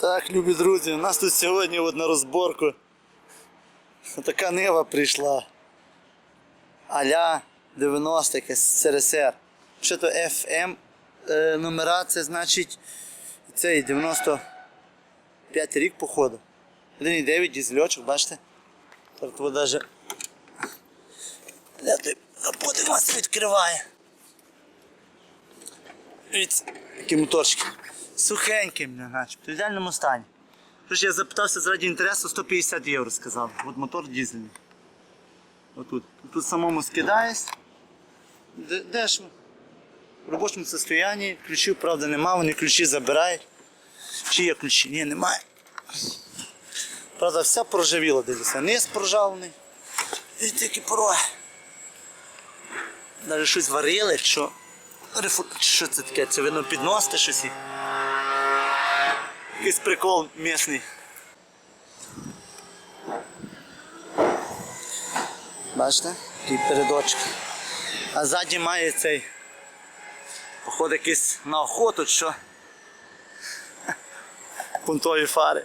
Так, любі друзі, у нас тут сьогодні от на розборку. Така нива прийшла. Аля 90 якась СРСР. Що то FM е, номера, це значить цей 95 рік походу. 1,9 дізельочок, бачите? Тобто у нас відкриває. Дивіться, які моторчики. Сухенькі, бля, начебто, в ідеальному стані. Тож я запитався заради інтересу 150 євро сказав. От мотор дізельний. Отут. Тут самому скидаєш. Дешево. В робочому состоянні. Ключів, правда, нема, вони ключі забирають. Чи є ключі? Ні, немає. Правда, вся проржавіла, дивіться. Низ проржавлений. І тільки пороги. Навіть щось варили, що. Рефу- Що це таке? Це видно підносите щось. Якийсь прикол місний. Бачите? Такий передочок. А ззаді має цей. Походу якийсь на охоту, що. Пунктові фари.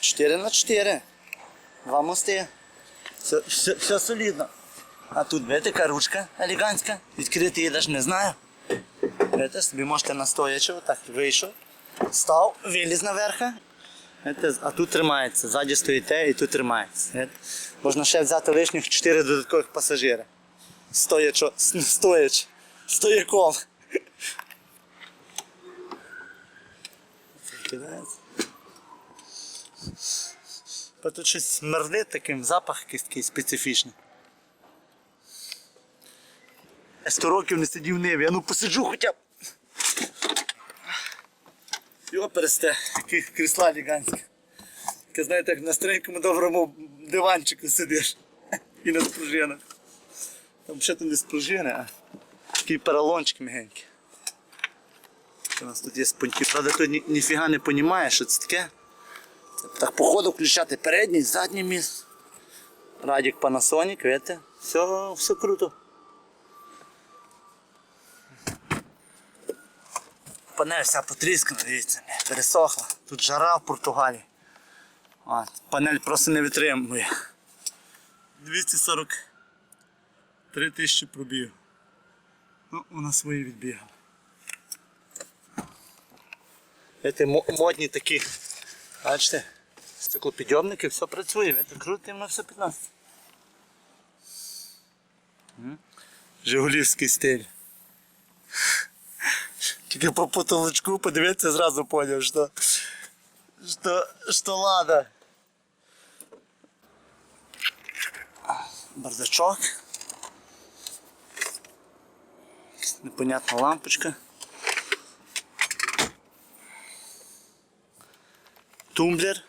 4 на 4. Два мости. Все, все, все солідно. А тут яка ручка елегантська. Відкрити її навіть не знаю. Видите, собі можете настоячи, отак вийшов, став, виліз наверх. А тут тримається, ззаді стоїте і тут тримається. Видите? Можна ще взяти лишніх 4 додаткових пасажира. Стоячо, с- стояч, стояком. Кидається. Тут щось смердить таким, запах якийсь специфічний. Я 100 років не сидів в ниві, а ну посиджу хоча б. Його пересте, які крісла елегантські. Таке, знаєте, як на старенькому доброму диванчику сидиш. І на спружинах. Там ще тут не спружини, а такий поролончик мягенький. У нас тут є споньки. Правда, тут ні, ніфіга не розуміє, що це таке. Так походу включати передній, задній міст. Радік Panasonic, видите? Все, все круто. Панель вся потріскана, дивіться, пересохла. Тут жара в Португалії. А, панель просто не витримує. 243 тисячі пробіг. Ну, вона свої відбігала. Це модні такі. Бачите? Стеклопідйомники, все працює, це круто, воно все 15. Жигулівський стиль. Тільки по потолочку подивитися, зразу поняв, що, що, що лада. Бардачок. Непонятна лампочка. Тумблер.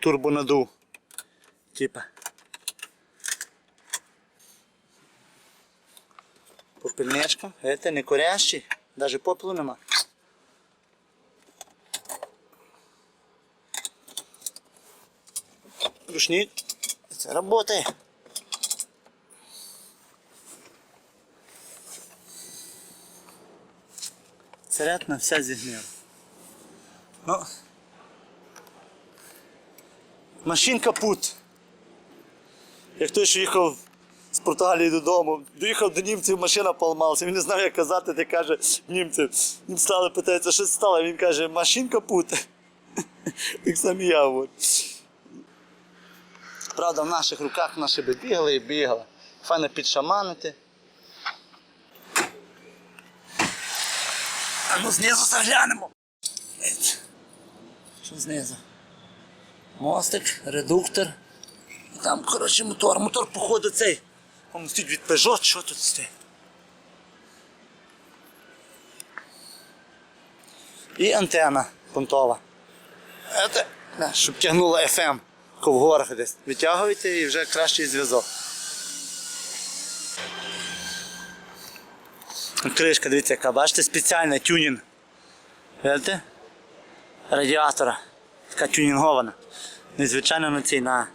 Турбонадув. Типа. Попільничка. Это не курящий. Даже попелу нема. Рушник. Це работає. Царятна вся зігнила. Ну, машин капут. Як той, що їхав Португалії додому, доїхав до німців, машина поламалася. Він не знав, як казати, де каже німців. Він стали, питається, що стало. Він каже, машин капут. Так само і я. От. Правда, в наших руках наші би бігали і бігали. Файно підшаманити. А ну знизу заглянемо. Що знизу? Мостик, редуктор. Там, коротше, мотор. Мотор, походу, цей. Там стоїть від Peugeot, що тут стоїть? І антена понтова. Це, щоб тягнула FM, в горах десь. Витягуєте і вже кращий зв'язок. Кришка, дивіться, яка, бачите, спеціальна тюнінг. Видите? Радіатора. Така тюнінгована. Незвичайно на цій на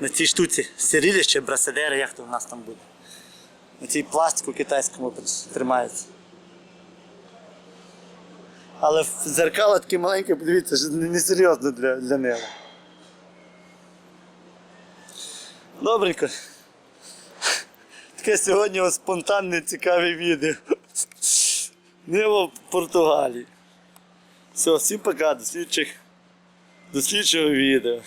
на цій штуці сирілище, брасадери, як то в нас там буде. На цій пластику китайському тримається. Але зеркало таке маленьке, подивіться, несерйозно для, для нього. Добренько. Таке сьогодні спонтанне цікаве відео. Небо в Португалії. Все, всім пока, до слідчих. До слідчого відео.